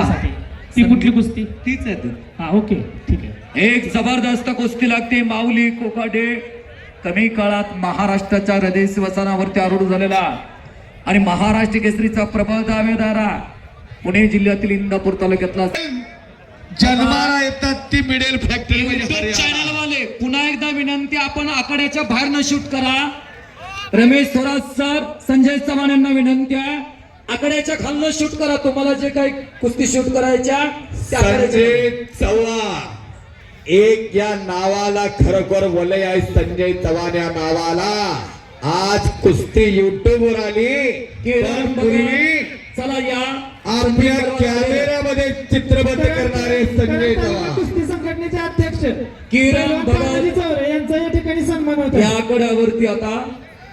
कुस्तीसाठी ती कुठली कुस्ती? तीच आहे ती. हा ओके. ठीक आहे. एक जबरदस्त कुस्ती लागते. माऊली कोकाडे कमी काळात महाराष्ट्राच्या हृदय सिंहासनावरती आरूढ झालेला. आणि महाराष्ट्र केसरीचा प्रबळ दावेदारा. पुणे जिल्ह्यातील इंदापूर तालुक्यातला. जन्माला येतात ती मिडेल फॅक्टरी म्हणजे. चॅनल वाले पुन्हा एकदा विनंती आपण आखाड्याच्या बाहेर न शूट करा. रमेश स्वराज सर संजय चव्हाण यांना विनंती आहे आखाड्याच्या खालनं शूट करा. तुम्हाला जे काही कुस्ती शूट करायच्या त्या चव्हाण. एक या नावाला खरोखर वलय आहे संजय चव्हाण या नावाला. आज कुस्ती युट्यूब वर आली पण पूर्वी चला या. आपल्या कॅमेऱ्यामध्ये चित्रबद्ध करणारे संजय चव्हाण. कुस्ती संघटनेचे अध्यक्ष किरण भगत. तानाजी चौरे यांचा या ठिकाणी सन्मान होत या आहे आकड्यावरती आता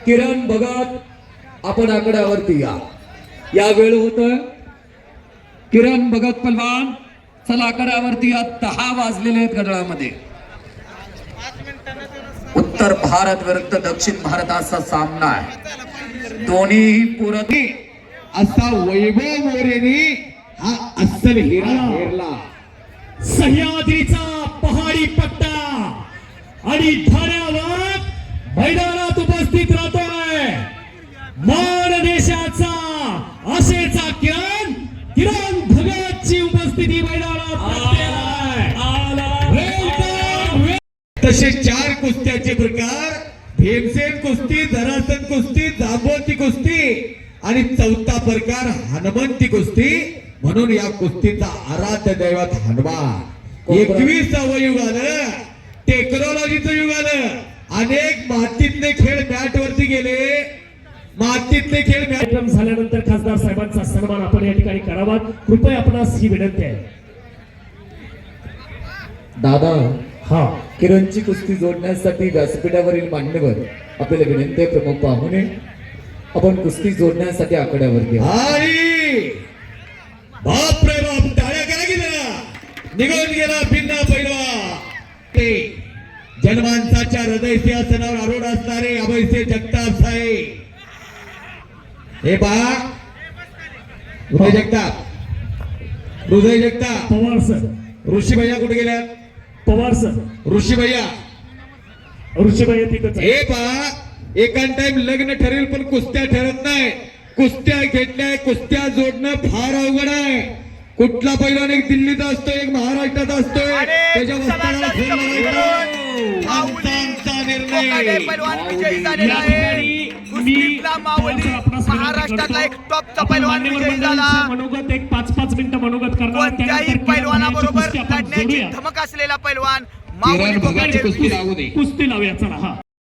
किरण भगत आपण आकड्यावरती या. या वेळ होत किरण भगत पलवान चला करावरती या दहा वाजलेले आहेत गडळामध्ये. उत्तर भारत विरुद्ध दक्षिण भारताचा सामना आहे. दोन्ही पुरती असा वैभव मोरेने हा अस्सल हिरा हेरला सह्याद्रीचा पहाडी पट्टा आणि धाऱ्यावर भैरव आशेचा किरण किरण भगतची उपस्थिती मैदानात. तसे चार कुस्त्याचे प्रकार. भीमसेन कुस्ती धरासन कुस्ती जांबवती कुस्ती आणि चौथा प्रकार हनुमंती कुस्ती. म्हणून या कुस्तीचा आराध्य दैवत हनुमान. एकवीसावं युग आलं टेक्नॉलॉजीचं युग आलं अनेक मातीतले खेळ मॅट वरती गेले. मातीतले खेळ मॅट झाल्यानंतर खासदार साहेबांचा सन्मान आपण या ठिकाणी करावा कृपया आपणास ही विनंती आहे. दादा हा. किरणची कुस्ती जोडण्यासाठी व्यासपीठावरील मान्यवर आपल्याला विनंती आहे प्रमुख पाहुणे आपण कुस्ती जोडण्यासाठी आकड्यावरती. आई बाप रे बाप टाळ्या करा गेला निघून गेला पिन्ना पैलवा. ते जनमानसाच्या हृदय सिंहासनावर आरूढ असणारे अभयसे जगताप साहेब. हे पहा हृदय जगताप हृदय जगताप पवार सर ऋषी भैया कुठे गेल्या पवार सर ऋषी भैया ऋषीबाई तिथंच आहे. हे पहा एकान टाइम लग्न ठरेल पण कुस्त्या ठरत नाही कुस्त्या घेतल्या कुस्त्या जोडणं फार अवघड आहे कुठला पैलवान एक दिल्लीचा असतो एक महाराष्ट्रात असतोय त्याच्या. आमचा आमचा निर्णय महाराष्ट्रातला एक. टॉपचा पैलवान विजयी झाला. मनोगत एक पाच पाच मिनिटं मनोगत करणार कोणत्याही पैलवानाबरोबर लढण्याची. धमक असलेला पैलवान माऊली कुस्ती लावूया. चला हा.